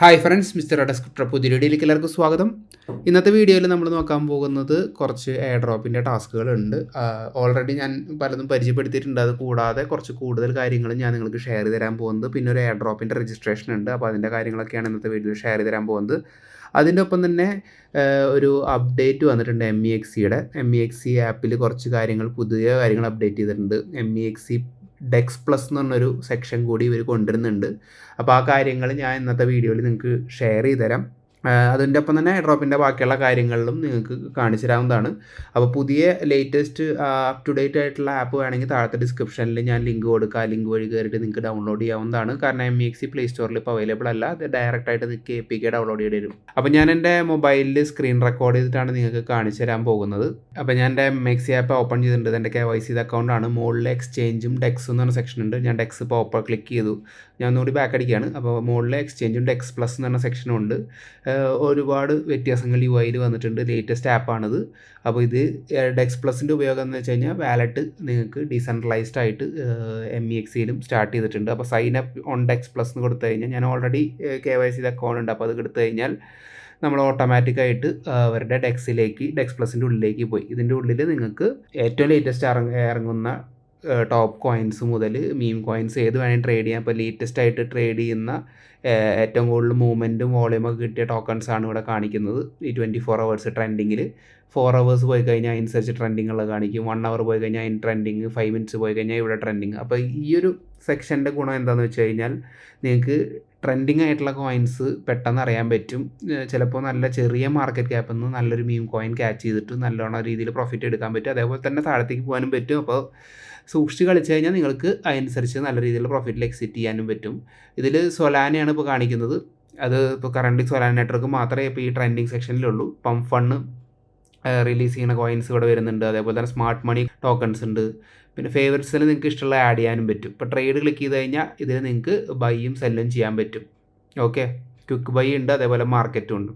Hi friends mister അഡസ്ക്രിപ്റ്റർ പുതിയ വീഡിയോയിലേക്ക് എല്ലാവർക്കും സ്വാഗതം. ഇന്നത്തെ വീഡിയോയിൽ നമ്മൾ നോക്കാൻ പോകുന്നത് കുറച്ച് എയർ ഡ്രോപ്പിന്റെ ടാസ്കുകളുണ്ട് ഓൾറെഡി ഞാൻ പലതും പരിചയപ്പെടുത്തിയിട്ടുണ്ട്. അത് കൂടാതെ കുറച്ച് കൂടുതൽ കാര്യങ്ങൾ ഞാൻ നിങ്ങൾക്ക് ഷെയർ ചെയ്ത് തരാൻ പോകുന്നത്. പിന്നെ ഒരു എയർ ഡ്രോപ്പിന്റെ രജിസ്ട്രേഷൻ ഉണ്ട്. അപ്പോൾ അതിന്റെ കാര്യങ്ങളൊക്കെയാണ് ഇന്നത്തെ വീഡിയോയിൽ ഷെയർ ചെയ്ത് തരാൻ പോകുന്നത്. അതിന്റെ ഒപ്പം തന്നെ ഒരു അപ്ഡേറ്റ് വന്നിട്ടുണ്ട് എം ഇ എക്സിയുടെ എം ഇ എക്സി ആപ്പിൽ കുറച്ച് കാര്യങ്ങൾ പുതിയ കാര്യങ്ങൾ അപ്ഡേറ്റ് ചെയ്തിട്ടുണ്ട്. M E X dex plus എന്ന് പറഞ്ഞൊരു സെക്ഷൻ കൂടി ഇവർ കൊണ്ടുവരുന്നുണ്ട്. അപ്പോൾ ആ കാര്യങ്ങൾ ഞാൻ ഇന്നത്തെ വീഡിയോയിൽ നിങ്ങൾക്ക് ഷെയർ ചെയ്തു തരാം അതിന്റെ ഒപ്പം തന്നെ ഡ്രോപ്പിന്റെ ബാക്കിയുള്ള കാര്യങ്ങളിലും നിങ്ങൾക്ക് കാണിച്ചു തരാവുന്നതാണ് അപ്പോൾ പുതിയ ലേറ്റസ്റ്റ് അപ് ടു ഡേറ്റ് ആയിട്ടുള്ള ആപ്പ് വേണമെങ്കിൽ താഴത്തെ ഡിസ്ക്രിപ്ഷനിൽ ഞാൻ ലിങ്ക് കൊടുക്കുക ലിങ്ക് വഴി കയറിയിട്ട് നിങ്ങൾക്ക് ഡൗൺലോഡ് ചെയ്യാവുന്നതാണ്. കാരണം എം എക്സി പ്ലേ സ്റ്റോറിൽ ഇപ്പോൾ അവൈലബിൾ അല്ല. അത് ഡയറക്റ്റ് ആയിട്ട് നിങ്ങൾക്ക് എ പി കെ ഡൗൺലോഡ് ചെയ്യേണ്ടി വരും. അപ്പോൾ ഞാൻ എന്റെ മൊബൈലിൽ സ്ക്രീൻ റെക്കോർഡ് ചെയ്തിട്ടാണ് നിങ്ങൾക്ക് കാണിച്ചു തരാൻ പോകുന്നത്. അപ്പോൾ ഞാൻ എന്റെ എം എക്സി ആപ്പ് ഓപ്പൺ ചെയ്തിട്ടുണ്ട്. എന്റെ കെ വൈ സി അക്കൗണ്ടാണ് മുകളിൽ എക്സ്ചേഞ്ചും ഡെക്സും എന്ന് പറഞ്ഞ സെക്ഷൻ ഉണ്ട്. ഞാൻ ഡെക്സ് ഇപ്പോൾ ഓപ്പൺ ക്ലിക്ക് ചെയ്തു. ഞാൻ ഒന്നുകൂടി ബാക്ക് അടിക്കുകയാണ്. അപ്പോൾ മുകളിൽ എക്സ്ചേഞ്ചും ഡെക്സ് പ്ലസ് എന്ന് പറഞ്ഞ സെക്ഷനും ഉണ്ട്. ഒരുപാട് വ്യത്യാസങ്ങൾ യു ഐയിൽ വന്നിട്ടുണ്ട് ലേറ്റസ്റ്റ് ആപ്പാണിത് അപ്പോൾ ഇത് ഡെക്സ് പ്ലസിന്റെ ഉപയോഗം എന്ന് വെച്ച് കഴിഞ്ഞാൽ വാലറ്റ് നിങ്ങൾക്ക് ഡീസെൻട്രലൈസ്ഡ് ആയിട്ട് എം ഇ എക്സിയിലും സ്റ്റാർട്ട് ചെയ്തിട്ടുണ്ട്. അപ്പോൾ sign up on dex plus എന്ന് കൊടുത്തു കഴിഞ്ഞാൽ ഞാൻ already K Y C account ഉണ്ട്. അപ്പോൾ അത് എടുത്തു കഴിഞ്ഞാൽ നമ്മൾ ഓട്ടോമാറ്റിക്കായിട്ട് അവരുടെ ഡെക്സിലേക്ക് ഡെക്സ് പ്ലസിന്റെ ഉള്ളിലേക്ക് പോയി. ഇതിന്റെ ഉള്ളിൽ നിങ്ങൾക്ക് ഏറ്റവും ലേറ്റസ്റ്റ് ഇറങ്ങുന്ന ടോപ്പ് കോയിൻസ് മുതൽ മീം കോയിൻസ് ഏത് വേണമെങ്കിൽ ട്രേഡ് ചെയ്യാം. ഇപ്പോൾ ലേറ്റസ്റ്റ് ആയിട്ട് ട്രേഡ് ചെയ്യുന്ന ഏറ്റവും കൂടുതൽ മൂവ്മെന്റും വോളിയുമൊക്കെ കിട്ടിയ ടോക്കൺസ് ആണ് ഇവിടെ കാണിക്കുന്നത്. ഈ ട്വന്റി ഫോർ അവേഴ്സ് ട്രെൻഡിങ്ങിൽ ഫോർ അവേഴ്സ് പോയി കഴിഞ്ഞാൽ അതിനനുസരിച്ച് ട്രെൻഡിങ്ങുള്ള കാണിക്കും. വൺ അവർ പോയി കഴിഞ്ഞാൽ അതിന് ട്രെൻഡിങ് ഫൈവ് മിനിറ്റ്സ് പോയി കഴിഞ്ഞാൽ ഇവിടെ ട്രെൻഡിങ് അപ്പോൾ ഈ ഒരു സെക്ഷന്റെ ഗുണം എന്താണെന്ന് വെച്ച് കഴിഞ്ഞാൽ നിങ്ങൾക്ക് ട്രെൻഡിങ് ആയിട്ടുള്ള കോയിൻസ് പെട്ടെന്ന് അറിയാൻ പറ്റും. ചിലപ്പോൾ നല്ല ചെറിയ മാർക്കറ്റ് ക്യാപ്പിൽ നിന്ന് നല്ലൊരു മീം കോയിൻ ക്യാച്ച് ചെയ്തിട്ട് നല്ലോണം രീതിയിൽ പ്രോഫിറ്റ് എടുക്കാൻ പറ്റും. അതേപോലെ തന്നെ താഴത്തേക്ക് പോകാനും പറ്റും. അപ്പോൾ സൂക്ഷിച്ച് കളിച്ചു കഴിഞ്ഞാൽ നിങ്ങൾക്ക് അതനുസരിച്ച് നല്ല രീതിയിലുള്ള പ്രോഫിറ്റിൽ എക്സിറ്റ് ചെയ്യാനും പറ്റും. ഇതിൽ സൊലാനയാണ് ഇപ്പോൾ കാണിക്കുന്നത്. അത് ഇപ്പോൾ കറണ്ട് സൊലാന നെറ്റ്വർക്ക് മാത്രമേ ഇപ്പോൾ ഈ ട്രെൻഡിങ് സെക്ഷനിലുള്ളൂ പമ്പ് ഫണ്ട് റിലീസ് ചെയ്യുന്ന കോയിൻസ് ഇവിടെ വരുന്നുണ്ട്. അതേപോലെ തന്നെ സ്മാർട്ട് മണി ടോക്കൺസ് ഉണ്ട്. പിന്നെ ഫേവറേറ്റ്സിൽ നിങ്ങൾക്ക് ഇഷ്ടമുള്ള ആഡ് ചെയ്യാനും പറ്റും. ഇപ്പോൾ ട്രേഡ് ക്ലിക്ക് ചെയ്ത് കഴിഞ്ഞാൽ ഇതിൽ നിങ്ങൾക്ക് ബൈയും സെല്ലും ചെയ്യാൻ പറ്റും. ഓക്കെ ക്വിക്ക് ബൈ ഉണ്ട്. അതേപോലെ മാർക്കറ്റും ഉണ്ട്.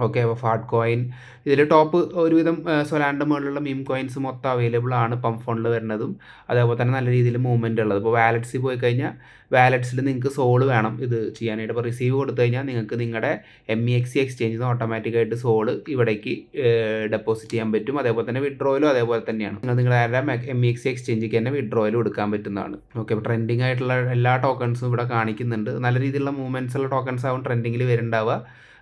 ഓക്കെ അപ്പോൾ ഫാഡ് കോയിൻ. ഇതിൽ ടോപ്പ് ഒരുവിധം സൊലാന്റെ മുകളിലുള്ള മീം കോയിൻസ് മൊത്തം അവൈലബിൾ ആണ് പമ്പ് ഫോണിൽ വരുന്നതും. അതേപോലെ തന്നെ നല്ല രീതിയിൽ മൂവ്മെന്റ് ഉള്ളത്. ഇപ്പോൾ വാലറ്റ്സിൽ പോയി കഴിഞ്ഞാൽ വാലറ്റ്സിൽ നിങ്ങൾക്ക് സോൾ വേണം ഇത് ചെയ്യാനായിട്ട്. അപ്പോൾ റിസീവ് കൊടുത്തു കഴിഞ്ഞാൽ നിങ്ങൾക്ക് നിങ്ങളുടെ എം ഇ എക്സ് എക്സ്ചേഞ്ചിൽ നിന്ന് ഓട്ടോമാറ്റിക്കായിട്ട് സോൾ ഇവിടേക്ക് ഡെപ്പോസിറ്റ് ചെയ്യാൻ പറ്റും. അതേപോലെ തന്നെ വിഡ്രോയിലും അതേപോലെ തന്നെയാണ്. നിങ്ങൾ നിങ്ങളുടെ എം ഇ എക്സ് എക്സ്ചേഞ്ചിക്ക് തന്നെ വിഡ്രോയിലും എടുക്കാൻ പറ്റുന്നതാണ്. ഓക്കെ അപ്പോൾ ട്രെൻഡിങ് ആയിട്ടുള്ള എല്ലാ ടോക്കൺസും ഇവിടെ കാണിക്കുന്നുണ്ട്. നല്ല രീതിയിലുള്ള മൂവ്മെന്റ്സ് ഉള്ള ടോക്കൺസ് ആവും ട്രെൻഡിങ്ങിൽ വരുന്നുണ്ടാവുക.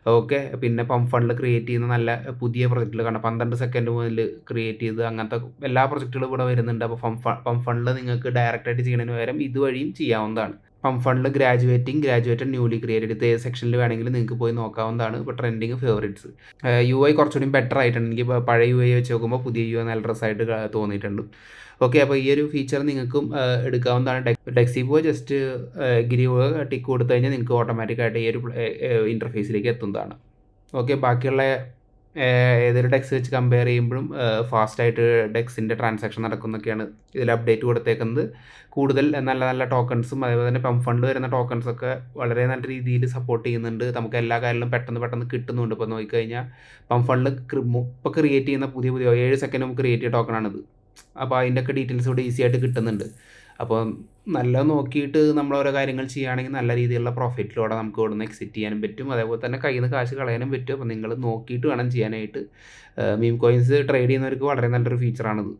ഓക്കെ പിന്നെ പമ്പ് ഫണ്ടിൽ ക്രിയേറ്റ് ചെയ്യുന്ന നല്ല പുതിയ പ്രൊജക്റ്റുകൾ കാണാം പന്ത്രണ്ട് സെക്കൻഡ് മുതൽ ക്രിയേറ്റ് ചെയ്ത് അങ്ങനത്തെ എല്ലാ പ്രൊജക്റ്റുകളും ഇവിടെ വരുന്നുണ്ട്. അപ്പോൾ പമ്പ് ഫണ്ടിൽ നിങ്ങൾക്ക് ഡയറക്റ്റായിട്ട് ചെയ്യണതിന് പകരം ഇതുവഴിയും ചെയ്യാവുന്നതാണ്. പമ്പ് ഫണ്ടിൽ ഗ്രാജുവേറ്റിംഗ് ഗ്രാജുവേറ്റഡ് ന്യൂലി ക്രിയേറ്റഡ് ഇത് സെക്ഷനിൽ വേണമെങ്കിൽ നിങ്ങൾക്ക് പോയി നോക്കാവുന്നതാണ് ഇപ്പോൾ ട്രെൻഡിങ് ഫേവറേറ്റ്സ് യു ഐ കുറച്ചുകൂടി ബെറ്റർ ആയിട്ടുണ്ട് എനിക്ക് പഴയ യു ഐ വെച്ച് നോക്കുമ്പോൾ പുതിയ യു ഐ നല്ല ഡ്രസ്സായിട്ട് തോന്നിയിട്ടുണ്ട്. ഓക്കെ അപ്പോൾ ഈ ഒരു ഫീച്ചർ നിങ്ങൾക്കും എടുക്കാവുന്നതാണ്. ഡെക്സി പോയി ജസ്റ്റ് ഗിരി ടിക്ക് കൊടുത്തു കഴിഞ്ഞാൽ നിങ്ങൾക്ക് ഓട്ടോമാറ്റിക്കായിട്ട് ഈ ഒരു ഇന്റർഫേസിലേക്ക് എത്തുന്നതാണ്. ഓക്കെ ബാക്കിയുള്ള ഏതൊരു ഡെക്സ് വെച്ച് കമ്പയർ ചെയ്യുമ്പോഴും ഫാസ്റ്റായിട്ട് ഡെക്സിന്റെ ട്രാൻസാക്ഷൻ നടക്കുന്നൊക്കെയാണ് ഇതിൽ അപ്ഡേറ്റ് കൊടുത്തേക്കുന്നത്. കൂടുതൽ നല്ല നല്ല ടോക്കൺസും അതേപോലെ തന്നെ പമ്പ് ഫണ്ട് വരുന്ന ടോക്കൺസൊക്കെ വളരെ നല്ല രീതിയിൽ സപ്പോർട്ട് ചെയ്യുന്നുണ്ട്. നമുക്ക് എല്ലാ കാര്യങ്ങളും പെട്ടെന്ന് പെട്ടെന്ന് കിട്ടുന്നുണ്ട്. ഇപ്പോൾ നോക്കിക്കഴിഞ്ഞാൽ പമ്പ് ഫണ്ട് ഇപ്പോൾ ക്രിയേറ്റ് ചെയ്യുന്ന പുതിയ പുതിയ ഏഴ് സെക്കൻഡ് നമുക്ക് ക്രിയേറ്റ് ചെയ്ത ടോക്കണാണിത് അപ്പോൾ അതിന്റെയൊക്കെ ഡീറ്റെയിൽസ് ഇവിടെ ഈസി ആയിട്ട് കിട്ടുന്നുണ്ട്. അപ്പോൾ നല്ല നോക്കിയിട്ട് നമ്മൾ ഓരോ കാര്യങ്ങൾ ചെയ്യുകയാണെങ്കിൽ നല്ല രീതിയിലുള്ള പ്രോഫിറ്റിലൂടെ നമുക്ക് ഇവിടെ നിന്ന് എക്സിറ്റ് ചെയ്യാനും പറ്റും. അതേപോലെ തന്നെ കയ്യിൽ നിന്ന് കാശ് കളയാനും പറ്റും. അപ്പോൾ നിങ്ങൾ നോക്കിയിട്ട് വേണം ചെയ്യാനായിട്ട്. മീം കോയിൻസ് ട്രേഡ് ചെയ്യുന്നവർക്ക് വളരെ നല്ലൊരു ഫീച്ചറാണിത്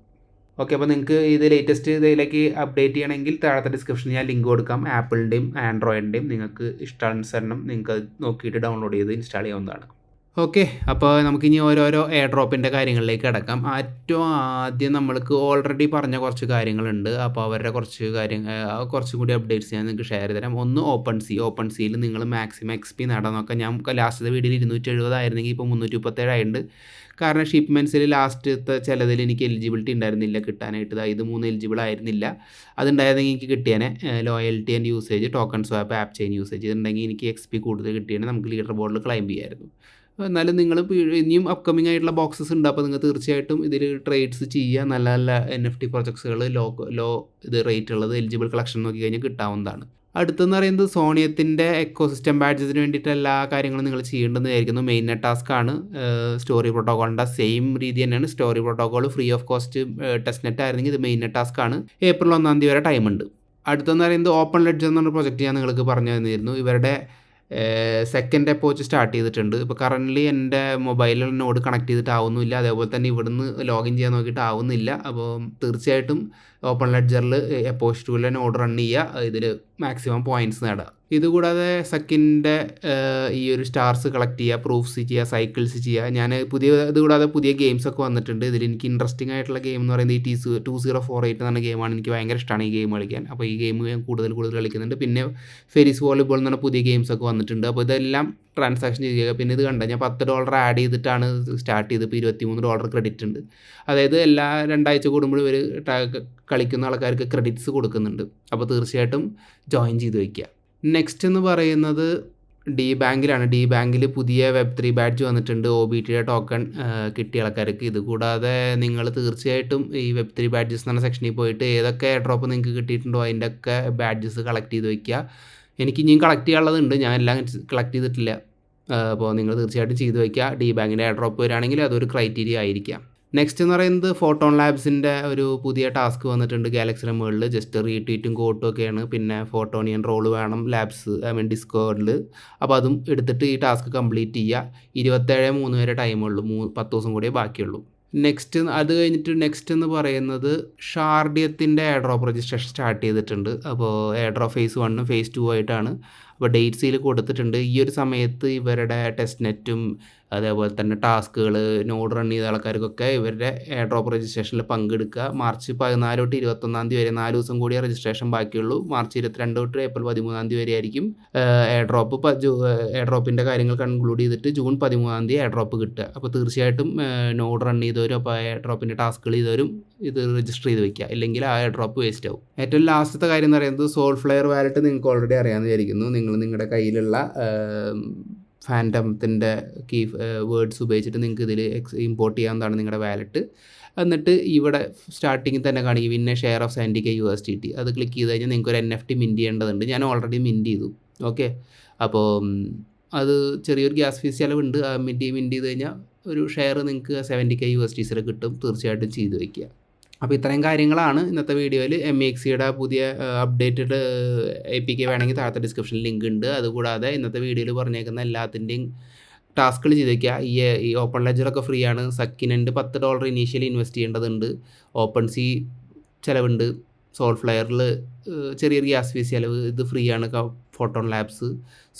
ഓക്കെ അപ്പോൾ നിങ്ങൾക്ക് ഇത് ലേറ്റസ്റ്റ് ഇതിലേക്ക് അപ്ഡേറ്റ് ചെയ്യണമെങ്കിൽ താഴത്തെ ഡിസ്ക്രിപ്ഷനിൽ ഞാൻ ലിങ്ക് കൊടുക്കാം. ആപ്പിളിന്റെയും ആൻഡ്രോയിഡിന്റെയും നിങ്ങൾക്ക് ഇഷ്ടാനുസരണം നിങ്ങൾക്ക് നോക്കിയിട്ട് ഡൗൺലോഡ് ചെയ്ത് ഇൻസ്റ്റാൾ ചെയ്യാവുന്നതാണ്. ഓക്കെ അപ്പോൾ നമുക്കിനി ഓരോരോ എയർ ഡ്രോപ്പിന്റെ കാര്യങ്ങളിലേക്ക് കിടക്കാം. ഏറ്റവും ആദ്യം നമ്മൾക്ക് ഓൾറെഡി പറഞ്ഞ കുറച്ച് കാര്യങ്ങളുണ്ട്. അപ്പോൾ അവരുടെ കുറച്ച് കാര്യങ്ങൾ കുറച്ചും കൂടി അപ്ഡേറ്റ്സ് ഞാൻ നിങ്ങൾക്ക് ഷെയർ തരാം ഒന്ന് ഓപ്പൺ സി ഓപ്പൺ സിയിൽ നിങ്ങൾ മാക്സിമം എക്സ് പി നടന്നൊക്കെ നോക്കാം. ഞാൻ ലാസ്റ്റത്തെ വീഡിയോയിൽ ഇരുന്നൂറ്റി എഴുപതായിരുന്നെങ്കിൽ ഇപ്പോൾ മുന്നൂറ്റി മുപ്പത്തേഴായിട്ടുണ്ട് കാരണം ഷിപ്മെന്റ്സിൽ ലാസ്റ്റത്തെ ചിലതിൽ എനിക്ക് എലിജിബിലിറ്റി ഉണ്ടായിരുന്നില്ല കിട്ടാനായിട്ട്. ഇത് മൂന്ന് എലിജിബിൾ ആയിരുന്നില്ല. അതുണ്ടായിരുന്നെങ്കിൽ എനിക്ക് കിട്ടിയേനെ. Loyalty and usage token swap app chain usage ഇതുണ്ടെങ്കിൽ എനിക്ക് എക്സ് പി കൂടുതൽ കിട്ടിയാണ് നമുക്ക് ലീഡർ ബോർഡിൽ ക്ലൈം ചെയ്യായിരുന്നു. എന്നാലും നിങ്ങൾ ഇനിയും അപ്കമിങ് ആയിട്ടുള്ള ബോക്സസ് ഉണ്ട്. അപ്പോൾ നിങ്ങൾ തീർച്ചയായിട്ടും ഇതിൽ ട്രേഡ്സ് ചെയ്യുക. നല്ല നല്ല എൻ എഫ് ടി പ്രൊജക്ട്സുകൾ ലോ ലോ ഇത് റേറ്റ് ഉള്ളത് എലിജിബിൾ കളക്ഷൻ നോക്കി കഴിഞ്ഞാൽ കിട്ടാവുന്നതാണ്. അടുത്തെന്ന് പറയുന്നത് സോണിയത്തിന്റെ എക്കോസിസ്റ്റം ബാഡ്ജസിന് വേണ്ടിയിട്ട് എല്ലാ കാര്യങ്ങളും നിങ്ങൾ ചെയ്യേണ്ടതായിരിക്കുന്നു മെയിൻ ടാസ്ക് ആണ്. സ്റ്റോറി പ്രോട്ടോകോളിന്റെ സെയിം രീതി തന്നെയാണ്. Story protocol free of cost test net ആയിരുന്നെങ്കിൽ ഇത് മെയിൻ ടാസ്ക് ആണ്. ഏപ്രിൽ ഒന്നാം തീയതി വരെ ടൈം ഉണ്ട്. അടുത്തെന്ന് പറയുന്നത് ഓപ്പൺ ലെഡ്ജ് എന്ന് പറഞ്ഞ പ്രൊജക്റ്റ് ഞാൻ നിങ്ങൾക്ക് പറഞ്ഞു തന്നിരുന്നു ഇവരുടെ സെക്കൻഡ് അപ്പോച്ച് സ്റ്റാർട്ട് ചെയ്തിട്ടുണ്ട്. ഇപ്പോൾ കറന്റ്ലി എന്റെ മൊബൈലിൽ നോഡ് കണക്ട് ചെയ്തിട്ട് ആവുന്നില്ല അതേപോലെ തന്നെ ഇവിടുന്ന് ലോഗിൻ ചെയ്യാൻ നോക്കിയിട്ട് ആവുന്നില്ല. അപ്പോൾ തീർച്ചയായിട്ടും ഓപ്പൺ ലെഡ്ജറിൽ എപ്പോച്ച് ടൂലെ നോഡ് റൺ ചെയ്യുക ഇതിൽ മാക്സിമം പോയിന്റ്സ് നേടുക ഇതുകൂടാതെ സക്കിന്റെ ഈ ഒരു സ്റ്റാർസ് കളക്ട് ചെയ്യുക പ്രൂഫ്സ് ചെയ്യുക സൈക്കിൾസ് ചെയ്യുക ഞാൻ പുതിയ ഇതുകൂടാതെ പുതിയ ഗെയിംസ് ഒക്കെ വന്നിട്ടുണ്ട്. ഇതിൽ എനിക്ക് ഇൻട്രസ്റ്റിംഗ് ആയിട്ടുള്ള ഗെയിം എന്ന് പറയുന്നത് ഈ T two zero four eight എന്ന ഗെയിമാണ് എനിക്ക് ഭയങ്കര ഇഷ്ടമാണ് ഈ ഗെയിം കളിക്കാൻ. അപ്പോൾ ഈ ഗെയിം ഞാൻ കൂടുതൽ കൂടുതൽ കളിക്കുന്നുണ്ട്. പിന്നെ ഫെരിസ് വോളിബോൾ എന്ന് പറഞ്ഞ പുതിയ ഗെയിംസ് ഒക്കെ വന്നിട്ടുണ്ട്. അപ്പോൾ ഇതെല്ലാം ട്രാൻസാക്ഷൻ ചെയ്യുക. പിന്നെ ഇത് കണ്ട? ഞാൻ പത്ത് ഡോളർ ആഡ് ചെയ്തിട്ടാണ് സ്റ്റാർട്ട് ചെയ്ത് ഇപ്പോൾ ഇരുപത്തിമൂന്ന് ഡോളർ ക്രെഡിറ്റ് ഉണ്ട്. അതായത് എല്ലാ രണ്ടാഴ്ച കൂടുമ്പോഴും ഇവർ കളിക്കുന്ന ആൾക്കാർക്ക് ക്രെഡിറ്റ്സ് കൊടുക്കുന്നുണ്ട്. അപ്പോൾ തീർച്ചയായിട്ടും ജോയിൻ ചെയ്ത് വയ്ക്കുക നെക്സ്റ്റ് എന്ന് പറയുന്നത് ഡി ബാങ്കിലാണ്. ഡി ബാങ്കിൽ പുതിയ വെബ് ത്രീ ബാഡ്ജ് വന്നിട്ടുണ്ട്. ഒ ബി ടിയുടെ ടോക്കൺ കിട്ടിയ ആൾക്കാർക്ക്. ഇത് കൂടാതെ നിങ്ങൾ തീർച്ചയായിട്ടും ഈ വെബ് ത്രീ ബാഡ്ജസ് എന്ന് പറഞ്ഞ സെക്ഷനിൽ പോയിട്ട് ഏതൊക്കെ ഡ്രോപ്പ് നിങ്ങൾക്ക് കിട്ടിയിട്ടുണ്ടോ അതിന്റെ ഒക്കെ ബാഡ്ജസ് കളക്ട് ചെയ്ത് വയ്ക്കുക എനിക്ക് ഇനിയും കളക്ട് ചെയ്യാനുള്ളതുണ്ട് ഞാൻ എല്ലാം കളക്ട് ചെയ്തിട്ടില്ല. അപ്പോൾ നിങ്ങൾ തീർച്ചയായിട്ടും ചെയ്തു വയ്ക്കുക ഡി ബാങ്കിന്റെ ഡ്രോപ്പ് വരികയാണെങ്കിൽ അതൊരു ക്രൈറ്റീരിയ ആയിരിക്കാം. നെക്സ്റ്റ് എന്ന് പറയുന്നത് ഫോട്ടോൺ ലാബ്സിന്റെ ഒരു പുതിയ ടാസ്ക് വന്നിട്ടുണ്ട് ഗാലക്സിയുടെ മുകളിൽ. ജസ്റ്റ് റീട്വീറ്റും കോട്ടും ഒക്കെയാണ്. പിന്നെ ഫോട്ടോണിയൻ റോൾ വേണം ലാബ്സ് ഐ മീൻ ഡിസ്കോഡിൽ അപ്പോൾ അതും എടുത്തിട്ട് ഈ ടാസ്ക് കംപ്ലീറ്റ് ചെയ്യുക. ഇരുപത്തേഴ് മൂന്ന് വരെ ടൈമുള്ളൂ മൂ പത്ത് ദിവസം കൂടിയേ ബാക്കിയുള്ളൂ. നെക്സ്റ്റ് അത് കഴിഞ്ഞിട്ട് നെക്സ്റ്റ് എന്ന് പറയുന്നത് ഷാർഡിയത്തിന്റെ എയർ ഡ്രോപ്പ് രജിസ്ട്രേഷൻ സ്റ്റാർട്ട് ചെയ്തിട്ടുണ്ട് അപ്പോൾ എയർ ഡ്രോപ്പ് ഫേസ് വണ്ണും ഫേസ് ടു ആയിട്ടാണ്. അപ്പോൾ ഡേറ്റ്സിൽ കൊടുത്തിട്ടുണ്ട്. ഈ ഒരു സമയത്ത് ഇവരുടെ ടെസ്റ്റ് നെറ്റും അതേപോലെ തന്നെ ടാസ്കുകൾ നോഡ് റൺ ചെയ്ത ആൾക്കാർക്കൊക്കെ ഇവരുടെ എയർ ഡ്രോപ്പ് രജിസ്ട്രേഷനിൽ പങ്കെടുക്കുക. മാർച്ച് പതിനാല് തൊട്ട് ഇരുപത്തൊന്നാം തീയതി വരെ നാല് ദിവസം കൂടിയേ രജിസ്ട്രേഷൻ ബാക്കിയുള്ളൂ. മാർച്ച് ഇരുപത്തിരണ്ട് തൊട്ട് ഏപ്രിൽ പതിമൂന്നാം തീയതി വരെ ആയിരിക്കും എയർ ഡ്രോപ്പ് എയർ ഡ്രോപ്പിന്റെ കാര്യങ്ങൾ കൺക്ലൂഡ് ചെയ്തിട്ട് ജൂൺ പതിമൂന്നാം തീയതി എയർ ഡ്രോപ്പ് കിട്ടുക. അപ്പോൾ തീർച്ചയായിട്ടും നോഡ് റൺ ചെയ്തവരും അപ്പോൾ എയർ ഡ്രോപ്പിന്റെ ടാസ്കുകൾ ചെയ്തവരും ഇത് രജിസ്റ്റർ ചെയ്ത് വെക്കുക. ഇല്ലെങ്കിൽ ആ എയർ ഡ്രോപ്പ് വേസ്റ്റ് ആവും. ഏറ്റവും ലാസ്റ്റത്തെ കാര്യം എന്ന് പറയുന്നത് സോൾ ഫ്ലെയർ വാലറ്റ് നിങ്ങൾക്ക് ഓൾറെഡി അറിയാമെന്ന് വിചാരിക്കുന്നു. നിങ്ങൾ നിങ്ങളുടെ കയ്യിലുള്ള ഫാന്റമത്തിന്റെ കീ വേർഡ്സ് ഉപയോഗിച്ചിട്ട് നിങ്ങൾക്ക് ഇതിൽ എക്സ് ഇമ്പോർട്ട് ചെയ്യാവുന്നതാണ് നിങ്ങളുടെ വാലറ്റ് എന്നിട്ട് ഇവിടെ സ്റ്റാർട്ടിങ്ങിൽ തന്നെ കാണിക്കും പിന്നെ ഷെയർ ഓഫ് സാൻഡിക യു എസ് ടി ടി അത് ക്ലിക്ക് ചെയ്ത് കഴിഞ്ഞാൽ നിങ്ങൾക്ക് ഒരു എൻ എഫ് ടി മിന്റ് ചെയ്യേണ്ടതുണ്ട്. ഞാൻ ഓൾറെഡി മിന്റ് ചെയ്തു. ഓക്കെ അപ്പോൾ അത് ചെറിയൊരു ഗ്യാസ് ഫീസ് ചിലവുണ്ട്. ആ മിന്റ് മിന്റ് ചെയ്ത് കഴിഞ്ഞാൽ ഒരു ഷെയർ നിങ്ങൾക്ക് seventy K U S T സിയിൽ കിട്ടും. തീർച്ചയായിട്ടും ചെയ്തു വയ്ക്കുക അപ്പോൾ ഇത്രയും കാര്യങ്ങളാണ് ഇന്നത്തെ വീഡിയോയിൽ എം എക്സ് സിയുടെ പുതിയ അപ്ഡേറ്റഡ് എ പി കെ വേണമെങ്കിൽ താഴത്തെ ഡിസ്ക്രിപ്ഷനിൽ ലിങ്ക് ഉണ്ട്. അതുകൂടാതെ ഇന്നത്തെ വീഡിയോയിൽ പറഞ്ഞേക്കുന്ന എല്ലാത്തിന്റെയും ടാസ്കുകൾ ചെയ്ത് വയ്ക്കുക ഈ ഈ ഓപ്പൺ ലെജറൊക്കെ ഫ്രീ ആണ് സക്കിനന്റ് പത്ത് ഡോളർ ഇനീഷ്യലി ഇൻവെസ്റ്റ് ചെയ്യേണ്ടതുണ്ട്. ഓപ്പൺ സി ചിലവുണ്ട്. സോൾ ഫ്ലയറിൽ ചെറിയൊരു ഗ്യാസ് ഫീസ് ചിലവ് ഇത് ഫ്രീ ആണ്. Photon labs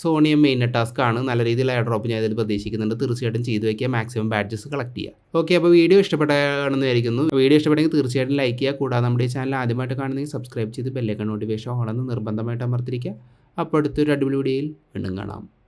Soneium main task ആണ്. നല്ല രീതിയിൽ ഡ്രോപ്പ് ഞാൻ ഇതിൽ പ്രതീക്ഷിക്കുന്നുണ്ട്. തീർച്ചയായിട്ടും ചെയ്തു വയ്ക്കുക മാക്സിമം ബാഡ്ജസ് കളക്ട് ചെയ്യുക. ഓക്കെ അപ്പോൾ വീഡിയോ ഇഷ്ടപ്പെട്ടാണെന്ന് വിചാരിക്കുന്നു. വീഡിയോ ഇഷ്ടപ്പെട്ടെങ്കിൽ തീർച്ചയായിട്ടും ലൈക്ക് ചെയ്യുക. കൂടാതെ നമ്മുടെ ഈ ചാനൽ ആദ്യമായിട്ട് കാണുന്നെങ്കിൽ സബ്സ്ക്രൈബ് ചെയ്ത് ബെല്ലേക്കൺ നോട്ടിഫിക്കേഷൻ ഓണെന്ന് നിർബന്ധമായിട്ട് അമർത്തിരിക്കുക. അപ്പോൾ അടുത്തൊരു അടിപൊളി വീഡിയോയിൽ വീണ്ടും കാണാം.